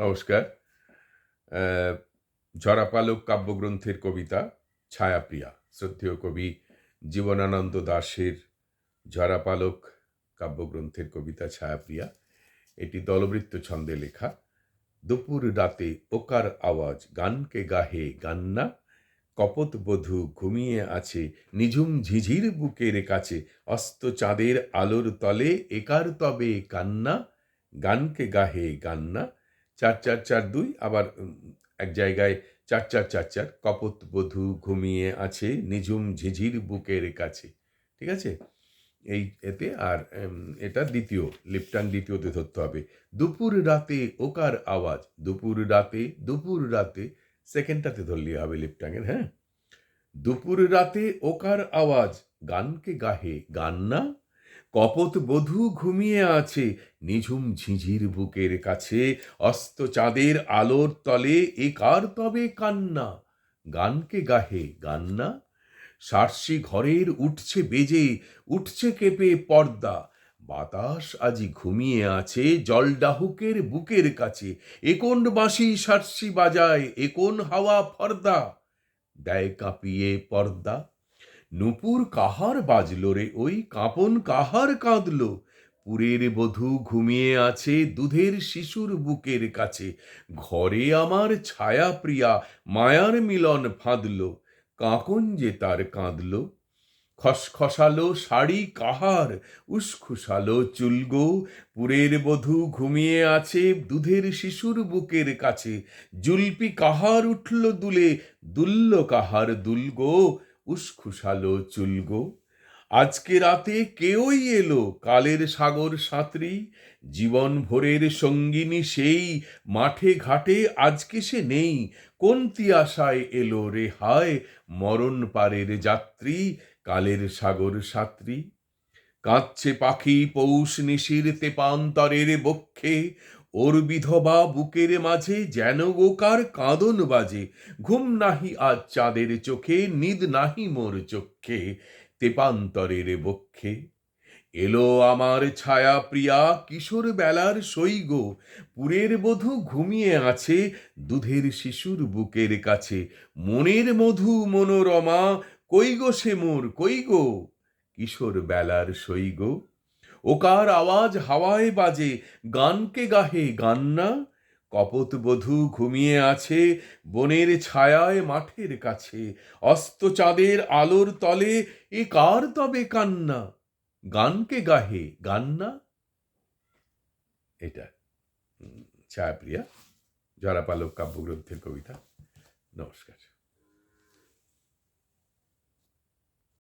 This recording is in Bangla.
নমস্কার। ঝরাপালক কাব্যগ্রন্থের কবিতা ছায়াপ্রিয়া, শ্রদ্ধেয় কবি জীবনানন্দ দাশের ঝরাপালক কাব্যগ্রন্থের কবিতা ছায়াপ্রিয়া। এটি দলবৃত্ত ছন্দে লেখা, দুপুর রাতে ওকার আওয়াজ, গানকে গাহে গান্না, কপত বধূ ঘুমিয়ে আছে, নিঝুম ঝিঝির বুকের কাছে, অস্ত চাঁদের আলোর তলে, একার তবে কান্না, গানকে গাহে গান্না চার চার চার দুই, আবার এক জায়গায় চার চার চার চার, কপত বধূ ঘুমিয়ে আছে, নিঝুম ঝিঝির বুকের কাছে। ঠিক আছে? এই এতে আর এটা দ্বিতীয় লিপটান দ্বিতীয়তে ধরতে হবে। দুপুর রাতে ওকার আওয়াজ, দুপুর রাতে দুপুর রাতে, সেকেন্ডটাতে ধরলে হবে লিপটাঙের হ্যাঁ? দুপুর রাতে ওকার আওয়াজ, গানকে গাহে, গান না কপত বধূ ঘুমিয়ে আছে। নিঝুম ঝিঝির বুকের কাছে অস্ত চাঁদের আলোর তলে এ কার তবে কান্না? গানকে গাহে গান না সার্সি ঘরের উঠছে বেজে, উঠছে কেঁপে পর্দা। বাতাস আজি ঘুমিয়ে আছে জলডাহুকের বুকের কাছে। একোন বাঁশি সার্সি বাজায় একোন হাওয়া ফর্দা? দেয় কাঁপিয়ে পর্দা। নুপুর কাহার বাজলো রে? ওই কাঁপন কাহার কাঁদলো? পুরের বধূ ঘুমিয়ে আছে দুধের শিশুর বুকের কাছে। ঘরে আমার ছায়া প্রিয়া মায়ার মিলন ফাঁদলো। কাঁকন যে তার কাঁদল? খসখসালো শাড়ি কাহার? উসখুসালো চুলগো? পুরের বধূ ঘুমিয়ে আছে দুধের শিশুর বুকের কাছে। জুলপি কাহার উঠল দুলে? দুল্ল কাহার দুলগো? উসখুসালো চুলগো আজকে রাতে কেউই এলো কালের সাগর সাঁতরি। জীবন ভোরের সঙ্গিনী সেই মাঠে ঘাটে আজকে সে নেই। কোন তিয়াশায় এলো রে হায় মরণ পারের যাত্রী কালের সাগর সাঁতরি। কাঁদছে পাখি পৌষ নিশির তেপান্তরের বক্ষে। ওর বিধবা বুকের মাঝে যেন গোকার কাঁদন বাজে। ঘুম নাহি আজ চাঁদের চোখে, নিদ নাহি মোর চক্ষে তেপান্তরের বক্ষে। এলো আমার ছায়া প্রিয়া, কিশোর বেলার সৈগ পুরের বধূ ঘুমিয়ে আছে, দুধের শিশুর বুকের কাছে। মনের মধু মনোরমা, কই গো সে মোর, কই গো? কিশোর বেলার সৈগ ওকার আওয়াজ হাওয়ায় বাজে, গানকে গাহে গান না? কপত বধূ ঘুমিয়ে আছে, বনের ছায়ায় মাঠের কাছে, অস্ত চাঁদের আলোর তলে, এ কার তবে কান্না? গানকে গাহে গান না? এটা ছায়াপ্রিয়া, জরাপালক কাব্যগ্রন্থের কবিতা। নমস্কার।